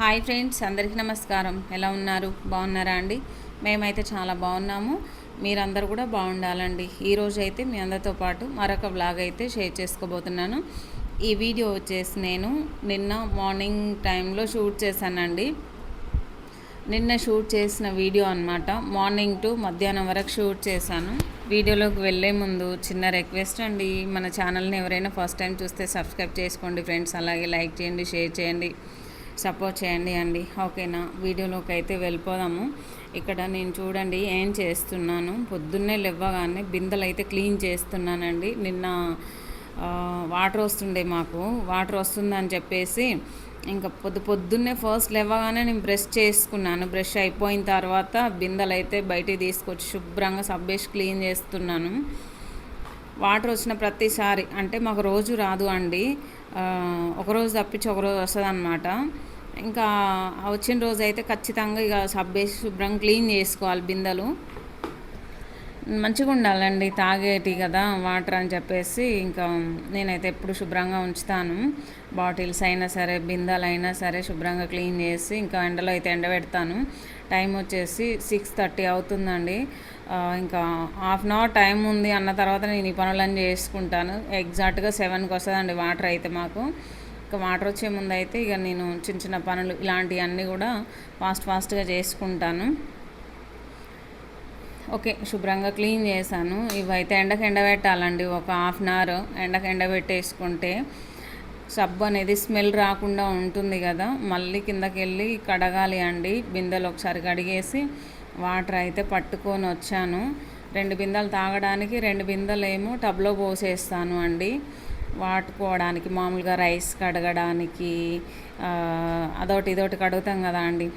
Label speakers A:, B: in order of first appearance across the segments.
A: Hi friends అందరికీ నమస్కారం. ఎలా ఉన్నారు? బాగున్నారా అండి? మేమైతే చాలా బాగున్నాము. మీరందరూ కూడా బాగుండాలండి. ఈరోజు అయితే మీ అందరితో పాటు మరొక బ్లాగ్ అయితే షేర్ చేసుకోబోతున్నాను. ఈ వీడియో వచ్చేసి నేను నిన్న మార్నింగ్ టైంలో షూట్ చేశానండి. నిన్న షూట్ చేసిన వీడియో అనమాట మార్నింగ్ టు మధ్యాహ్నం వరకు షూట్ చేశాను. వీడియోలోకి వెళ్ళే ముందు చిన్న రిక్వెస్ట్ అండి. మన ఛానల్ని ఎవరైనా ఫస్ట్ టైం చూస్తే సబ్స్క్రైబ్ చేసుకోండి ఫ్రెండ్స్. అలాగే లైక్ చేయండి షేర్ చేయండి. సపోర్ట్ చేయండి అండి. ఓకేనా? వీడియోలోకి అయితే వెళ్ళిపోదాము. ఇక్కడ నేను చూడండి ఏం చేస్తున్నాను? పొద్దున్నే లేవగానే బిందెలు అయితే క్లీన్ చేస్తున్నానండి. నిన్న వాటర్ వస్తుండే మాకు. వాటర్ వస్తుందని చెప్పేసి ఇంకా పొద్దు పొద్దున్నే ఫస్ట్ లేవగానే నేను బ్రష్ చేసుకున్నాను. బ్రష్ అయిపోయిన తర్వాత బిందెలు అయితే బయటికి తీసుకొచ్చి శుభ్రంగా సబ్బేసి క్లీన్ చేస్తున్నాను. వాటర్ వచ్చిన ప్రతిసారి అంటే మాకు రోజు రాదు అండి. ఒకరోజు తప్పించి ఒకరోజు వస్తుంది అనమాట ఇంకా వచ్చిన రోజు అయితే ఖచ్చితంగా ఇక సబ్బేసి శుభ్రంగా క్లీన్ చేసుకోవాలి బిందెలు. మంచిగా ఉండాలండి తాగేటి కదా వాటర్ అని చెప్పేసి ఇంకా నేనైతే ఎప్పుడు శుభ్రంగా ఉంచుతాను. బాటిల్స్ అయినా సరే బిందెలు అయినా సరే శుభ్రంగా క్లీన్ చేసి ఇంకా ఎండలో అయితే ఎండబెడతాను. టైం వచ్చేసి సిక్స్ థర్టీ అవుతుందండి. ఇంకా హాఫ్ అన్ అవర్ టైం ఉంది అన్న తర్వాత నేను ఈ పనులన్నీ చేసుకుంటాను. ఎగ్జాక్ట్గా సెవెన్కి వస్తుందండి వాటర్ అయితే మాకు. ఇంకా వాటర్ వచ్చే ముందు అయితే ఇక నేను చిన్న చిన్న పనులు ఇలాంటివన్నీ కూడా ఫాస్ట్ ఫాస్ట్గా చేసుకుంటాను. ఓకే శుభ్రంగా క్లీన్ చేశాను. ఇవైతే ఎండకు ఎండబెట్టాలండి ఒక హాఫ్ అన్ అవర్ ఎండకు ఎండబెట్టేసుకుంటే సబ్బు అనేది స్మెల్ రాకుండా ఉంటుంది కదా. మళ్ళీ కిందకి వెళ్ళి కడగాలి అండి బిందెలు ఒకసారి కడిగేసి వాటర్ అయితే పట్టుకొని వచ్చాను. రెండు బిందెలు తాగడానికి రెండు బిందెలు ఏమో టబ్లో పోసేస్తాను అండి. వాటుకోవడానికి మామూలుగా రైస్ కడగడానికి అదొకటి ఇదొకటి కడుగుతాం కదా అండి.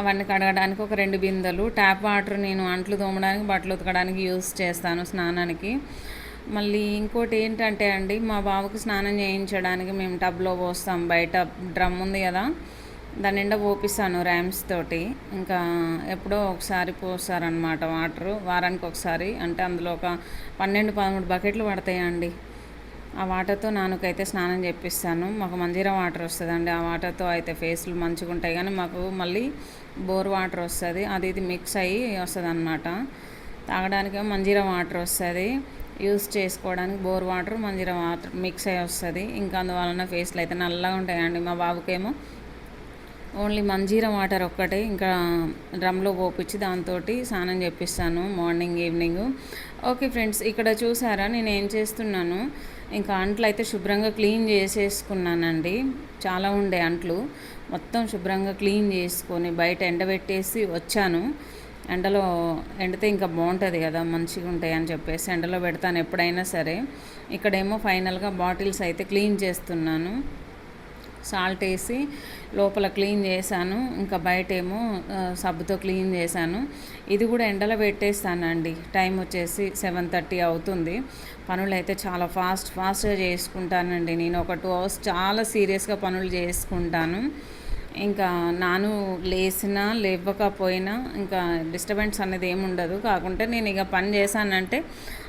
A: అవన్నీ కడగడానికి ఒక రెండు బిందెలు ట్యాప్ వాటర్ నేను అంట్లు తోమడానికి బట్టలు ఉతకడానికి యూస్ చేస్తాను స్నానానికి. మళ్ళీ ఇంకోటి ఏంటంటే అండి మా బాబుకి స్నానం చేయించడానికి మేము టబ్లో పోస్తాం బయట డ్రమ్ ఉంది కదా దాని నిండా పోపిస్తాను ర్యామ్స్ తోటి. ఇంకా ఎప్పుడో ఒకసారి పోస్తారనమాట వాటరు వారానికి ఒకసారి అంటే అందులో ఒక పన్నెండు పదమూడు బకెట్లు పడతాయండి. ఆ వాటర్తో నాన్నకైతే స్నానం చేపిస్తాను. మాకు మంజీరా వాటర్ వస్తుందండి. ఆ వాటర్తో అయితే ఫేస్లు మంచిగా ఉంటాయి. కానీ మాకు మళ్ళీ బోర్ వాటర్ వస్తుంది. అది ఇది మిక్స్ అయ్యి వస్తుంది అనమాట తాగడానికి మంజీరా వాటర్ వస్తుంది. యూస్ చేసుకోవడానికి bore water Manjira water mix అయ్యి వస్తుంది. ఇంకా అందువలన ఫేస్లు అయితే నల్లగా ఉంటాయండి. మా బాబుకేమో ఓన్లీ మంజీరా వాటర్ ఒక్కటే. ఇంకా డ్రమ్లో పోపించి దాంతో స్నానం చేపిస్తాను. Morning evening. ఓకే ఫ్రెండ్స్ ఇక్కడ చూసారా నేను ఏం చేస్తున్నాను ఇంకా అంట్లు అయితే శుభ్రంగా క్లీన్ చేసేసుకున్నానండి. చాలా ఉండే అంట్లు మొత్తం శుభ్రంగా క్లీన్ చేసుకొని బయట ఎండబెట్టేసి వచ్చాను. ఎండలో ఎండితే ఇంకా బాగుంటుంది కదా మంచిగా ఉంటాయి అని చెప్పేసి ఎండలో పెడతాను ఎప్పుడైనా సరే. ఇక్కడేమో ఫైనల్గా బాటిల్స్ అయితే క్లీన్ చేస్తున్నాను. సాల్ట్ వేసి లోపల క్లీన్ చేశాను. ఇంకా బయట ఏమో సబ్బుతో క్లీన్ చేశాను. ఇది కూడా ఎండలో పెట్టేస్తానండి. టైం వచ్చేసి సెవెన్ థర్టీ అవుతుంది. పనులు అయితే చాలా ఫాస్ట్ ఫాస్ట్గా చేసుకుంటానండి. నేను ఒక టూ అవర్స్ చాలా సీరియస్గా పనులు చేసుకుంటాను. ఇంకా నాను లేచినా లేవకపోయినా ఇంకా డిస్టర్బెన్స్ అనేది ఏమి ఉండదు. కాకుంటే నేను ఇక పని చేశానంటే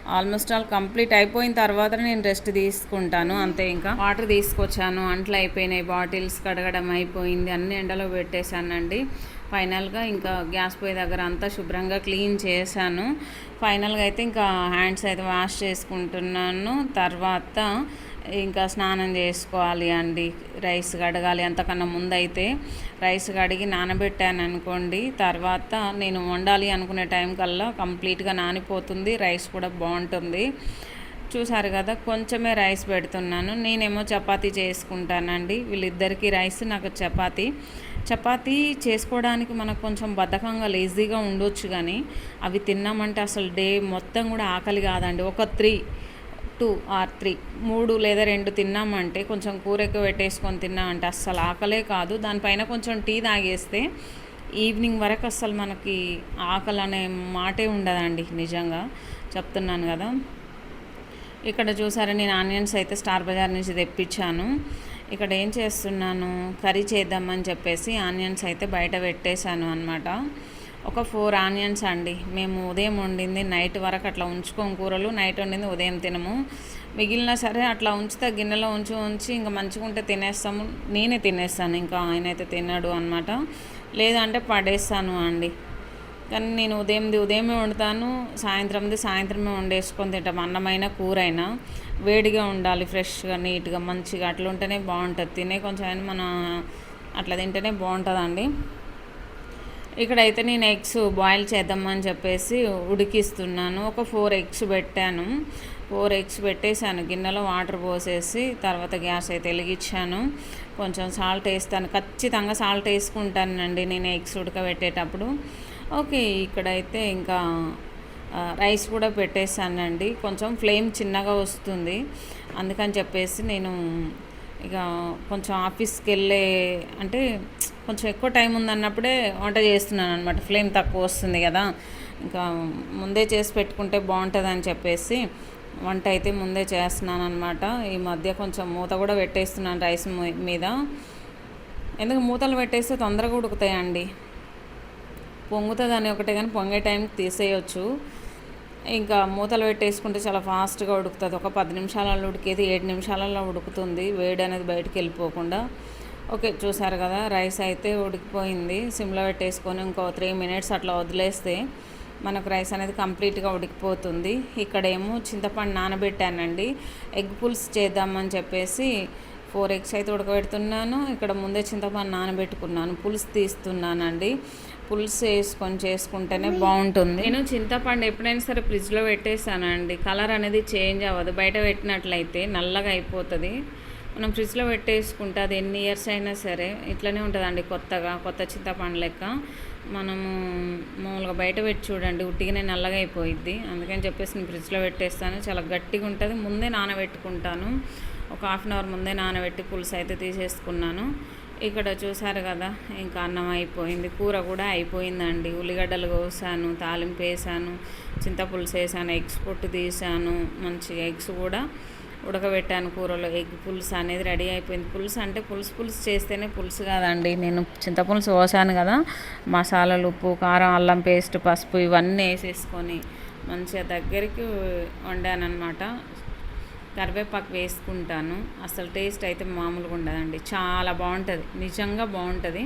A: ఆల్మోస్ట్ ఆల్ కంప్లీట్ అయిపోయిన తర్వాత నేను రెస్ట్ తీసుకుంటాను. అంతే ఇంకా. వాటర్ తీసుకొచ్చాను. అంట్లు అయిపోయినాయి. బాటిల్స్ కడగడం అయిపోయింది. అన్ని ఎండలో పెట్టేశానండి. ఫైనల్గా ఇంకా గ్యాస్ పొయ్యి దగ్గర అంతా శుభ్రంగా క్లీన్ చేశాను. ఫైనల్గా అయితే ఇంకా హ్యాండ్స్ అయితే వాష్ చేసుకుంటున్నాను. తర్వాత ఇంకా స్నానం చేసుకోవాలి అండి రైస్ కడగాలి. అంతకన్నా ముందైతే రైస్ కడిగి నానబెట్టాను అనుకోండి తర్వాత నేను వండాలి అనుకునే టైం కల్లా కంప్లీట్గా నానిపోతుంది రైస్ కూడా బాగుంటుంది. చూసారు కదా కొంచెమే రైస్ పెడుతున్నాను. నేనేమో చపాతీ చేసుకుంటానండి. వీళ్ళిద్దరికీ రైస్ నాకు చపాతీ. చపాతీ చేసుకోవడానికి మనకు కొంచెం బద్ధకంగా లేజీగా ఉండొచ్చు కానీ అవి తిన్నామంటే అసలు డే మొత్తం కూడా ఆకలి కాదండి. ఒక త్రీ టూ ఆర్ త్రీ. మూడు లేదా రెండు తిన్నామంటే కొంచెం కూర ఎక్కువ పెట్టేసుకొని తిన్నామంటే అస్సలు ఆకలే కాదు. దానిపైన కొంచెం టీ తాగేస్తే ఈవినింగ్ వరకు అస్సలు మనకి ఆకలి అనే మాటే ఉండదండి నిజంగా. చెప్తున్నాను కదా. ఇక్కడ చూసారా నేను ఆనియన్స్ అయితే స్టార్ బజార్ నుంచి తెప్పించాను. ఇక్కడ ఏం చేస్తున్నాను కర్రీ చేద్దామని చెప్పేసి ఆనియన్స్ అయితే బయట పెట్టేశాను అనమాట ఒక ఫోర్ ఆనియన్స్ అండి. మేము ఉదయం వండింది నైట్ వరకు అట్లా ఉంచుకోం కూరలు. నైట్ వండింది ఉదయం తినము. మిగిలిన సరే అట్లా ఉంచితే గిన్నెలో ఉంచి ఉంచి ఇంకా మంచిగా ఉంటే తినేస్తాము. నేనే తినేస్తాను ఇంకా ఆయన అయితే తిన్నాడు అనమాట లేదంటే పడేస్తాను అండి. కానీ నేను ఉదయంది ఉదయమే వండుతాను సాయంత్రంది సాయంత్రమే వండేసుకొని తింటాం. అన్నమైన కూర అయినా వేడిగా ఉండాలి ఫ్రెష్గా నీట్గా మంచిగా అట్లా ఉంటేనే బాగుంటుంది. తినే కొంచెం అయినా మన అట్లా తింటేనే బాగుంటుందండి. ఇక్కడైతే నేను ఎగ్స్ బాయిల్ చేద్దామని చెప్పేసి ఉడికిస్తున్నాను. ఒక ఫోర్ ఎగ్స్ పెట్టాను. ఫోర్ ఎగ్స్ పెట్టేశాను. గిన్నెలో వాటర్ పోసేసి తర్వాత గ్యాస్ అయితే వెలిగించాను. కొంచెం సాల్ట్ వేస్తాను. ఖచ్చితంగా సాల్ట్ వేసుకుంటానండి నేను ఎగ్స్ ఉడకబెట్టేటప్పుడు. ఓకే ఇక్కడైతే ఇంకా రైస్ కూడా పెట్టేశానండి. కొంచెం ఫ్లేమ్ చిన్నగా వస్తుంది. అందుకని చెప్పేసి నేను ఇక కొంచెం ఆఫీస్కి వెళ్ళే అంటే కొంచెం ఎక్కువ టైం ఉందన్నప్పుడే వంట చేస్తున్నాను అనమాట ఫ్లేమ్ తక్కువ వస్తుంది కదా. ఇంకా ముందే చేసి పెట్టుకుంటే బాగుంటుంది అని చెప్పేసి వంట అయితే ముందే చేస్తున్నాను అనమాట ఈ మధ్య కొంచెం మూత కూడా పెట్టేస్తున్నాను రైస్ మీద. ఎందుకు మూతలు పెట్టేస్తే తొందరగా ఉడుకుతాయండి. పొంగుతుంది ఒకటే కానీ పొంగే టైంకి తీసేయచ్చు. ఇంకా మూతలు పెట్టేసుకుంటే చాలా ఫాస్ట్గా ఉడుకుతుంది. ఒక పది నిమిషాలలో ఉడికేది ఏడు నిమిషాలలో ఉడుకుతుంది. వేడి అనేది బయటకు వెళ్ళిపోకుండా. ఓకే చూసారు కదా రైస్ అయితే ఉడికిపోయింది. సిమ్లో పెట్టేసుకొని ఇంకో త్రీ మినిట్స్ అట్లా వదిలేస్తే మనకు రైస్ అనేది కంప్లీట్గా ఉడికిపోతుంది. ఇక్కడేమో చింతపండు నానబెట్టానండి. ఎగ్ పులుసు చేద్దామని చెప్పేసి ఫోర్ ఎగ్స్ అయితే ఉడకబెడుతున్నాను. ఇక్కడ ముందే చింతపండు నానబెట్టుకున్నాను. పులుసు తీస్తున్నానండి. పులుసు వేసుకొని చేసుకుంటేనే బాగుంటుంది. నేను చింతపండు ఎప్పుడైనా సరే ఫ్రిడ్జ్లో పెట్టేస్తానండి కలర్ అనేది చేంజ్ అవ్వదు. బయట పెట్టినట్లయితే నల్లగా అయిపోతుంది. మనం ఫ్రిడ్జ్లో పెట్టేసుకుంటే అది ఎన్ని ఇయర్స్ అయినా సరే ఇట్లనే ఉంటుందండి కొత్తగా కొత్త చింతపండు లెక్క. మనము మామూలుగా బయట పెట్టి చూడండి ఉట్టిగానే నల్లగా అయిపోయిద్ది. అందుకని చెప్పేసి నేను ఫ్రిడ్జ్లో పెట్టేస్తాను. చాలా గట్టిగా ఉంటుంది. ముందే నానబెట్టుకుంటాను. ఒక హాఫ్ అన్ అవర్ ముందే నానబెట్టి పులుసు అయితే తీసేసుకున్నాను. ఇక్కడ చూసారు కదా ఇంకా అన్నం అయిపోయింది కూర కూడా అయిపోయిందండి. ఉల్లిగడ్డలు కోసాను తాలింపు వేసాను చింతపులుసు వేసాను ఎగ్స్ పొట్టు తీసాను మంచిగా ఎగ్స్ కూడా ఉడకబెట్టాను కూరలో. ఎగ్ పులుసు అనేది రెడీ అయిపోయింది. పులుసు అంటే పులుసు పులుసు చేస్తేనే పులుసు కాదండి. నేను చింతపులుసు పోసాను కదా మసాలాలు ఉప్పు కారం అల్లం పేస్ట్ పసుపు ఇవన్నీ వేసేసుకొని మంచిగా దగ్గరికి వండానమాట కరివేపాకు వేసుకుంటాను. అసలు టేస్ట్ అయితే మామూలుగా ఉండదండి. చాలా బాగుంటుంది. నిజంగా బాగుంటుంది.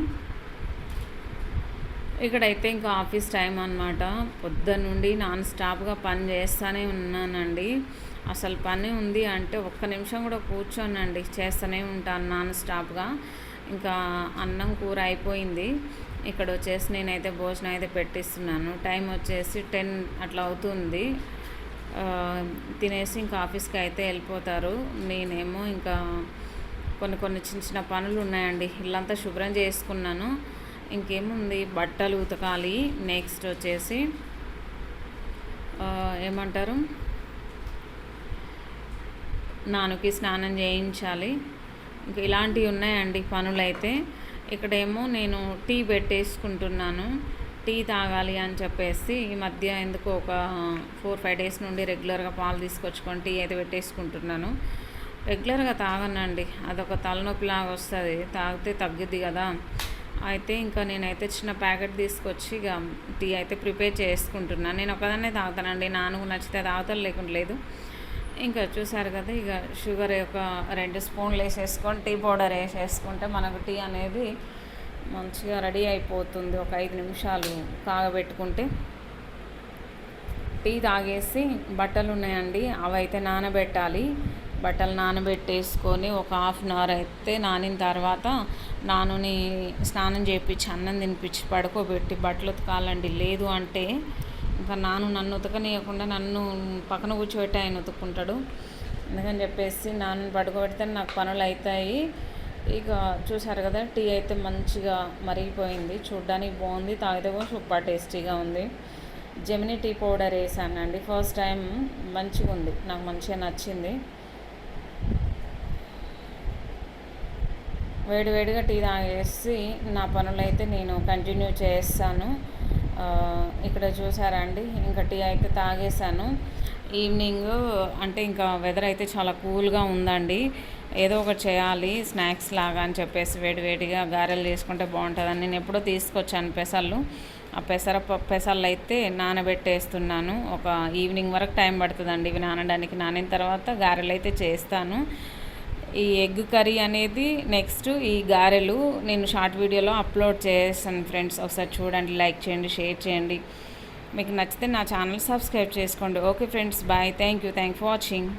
A: ఇక్కడైతే ఇంకా ఆఫీస్ టైం అనమాట పొద్దున్న నుండి నాన్ స్టాప్గా పని చేస్తూనే ఉన్నానండి. అసలు పని ఉంది అంటే ఒక్క నిమిషం కూడా కూర్చోనండి. చేస్తూనే ఉంటాను నాన్ స్టాప్గా. ఇంకా అన్నం కూర అయిపోయింది. ఇక్కడ వచ్చేసి నేనైతే భోజనం అయితే పెట్టిస్తున్నాను. టైం వచ్చేసి టెన్ అట్లా అవుతుంది. తినేసి ఇంకా ఆఫీస్కి అయితే వెళ్ళిపోతారు. నేనేమో ఇంకా కొన్ని కొన్ని చిన్న చిన్న పనులు ఉన్నాయండి. ఇల్లంతా శుభ్రం చేసుకున్నాను. ఇంకేముంది? బట్టలు ఉతకాలి. నెక్స్ట్ వచ్చేసి ఏమంటారు? నాన్నకి స్నానం చేయించాలి. ఇంకా ఇలాంటివి ఉన్నాయండి పనులు అయితే ఇక్కడేమో నేను టీ పెట్టేసుకుంటున్నాను. టీ తాగాలి అని చెప్పేసి ఈ మధ్య ఎందుకు ఒక ఫోర్ ఫైవ్ డేస్ నుండి రెగ్యులర్గా పాలు తీసుకొచ్చుకొని టీ అయితే పెట్టేసుకుంటున్నాను. రెగ్యులర్గా తాగనండి. అదొక తలనొప్పిలాగా వస్తుంది. తాగితే తగ్గుద్ది కదా. అయితే ఇంకా నేనైతే చిన్న ప్యాకెట్ తీసుకొచ్చి ఇక టీ అయితే ప్రిపేర్ చేసుకుంటున్నాను. నేను ఒకదాన్నే తాగుతానండి. నాను నచ్చితే తాగుతాను లేకుండా లేదు. ఇంకా చూసారు కదా ఇక షుగర్ ఒక రెండు స్పూన్లు వేసేసుకొని టీ పౌడర్ వేసేసుకుంటే మనకు టీ అనేది మంచిగా రెడీ అయిపోతుంది. ఒక ఐదు నిమిషాలు కాగబెట్టుకుంటే టీ తాగేసి బట్టలు ఉన్నాయండి. అవి అయితే నానబెట్టాలి. బట్టలు నానబెట్టేసుకొని ఒక హాఫ్ అన్ అవర్ అయితే నానిన తర్వాత నానుని స్నానం చేయించి అన్నం తినిపించి పడుకోబెట్టి బట్టలు ఉతకాలండి. లేదు అంటే ఇంకా నాను నన్ను ఉతకనీయకుండా నన్ను పక్కన కూర్చోబెట్టి ఆయన ఉతుక్కుంటాడు. అందుకని చెప్పేసి నాన్న పడుకోబెడితే నాకు పనులు అవుతాయి. ఇక చూసారు కదా టీ అయితే మంచిగా మరిగిపోయింది. చూడ్డానికి బాగుంది తాగితే కూడా సూపర్ టేస్టీగా ఉంది. జెమినీ టీ పౌడర్ వేసానండి ఫస్ట్ టైం మంచిగా ఉంది. నాకు మంచిగా నచ్చింది. వేడివేడిగా టీ తాగేసి నా పనులు అయితే నేను కంటిన్యూ చేస్తాను. ఇక్కడ చూసారండి ఇంకా టీ అయితే తాగేసాను ఈవినింగ్ అంటే ఇంకా వెదర్ అయితే చాలా కూల్గా ఉందండి. ఏదో ఒకటి చేయాలి స్నాక్స్ లాగా అని చెప్పేసి వేడి వేడిగా గారెలు చేసుకుంటే బాగుంటుందని నేను ఎప్పుడో తీసుకొచ్చాను పెసళ్ళు ఆ పెసర పెసర్లు అయితే నానబెట్టేస్తున్నాను. ఒక ఈవినింగ్ వరకు టైం పడుతుందండి ఇవి నానడానికి. నానిన తర్వాత గారెలు అయితే చేస్తాను. ఈ ఎగ్ కర్రీ అనేది నెక్స్ట్ ఈ గారెలు నేను షార్ట్ వీడియోలో అప్లోడ్ చేస్తాను ఫ్రెండ్స్. ఒకసారి చూడండి లైక్ చేయండి షేర్ చేయండి. మీకు నచ్చితే నా ఛానల్ సబ్స్క్రైబ్ చేసుకోండి. Okay friends bye. Thank you thank for watching.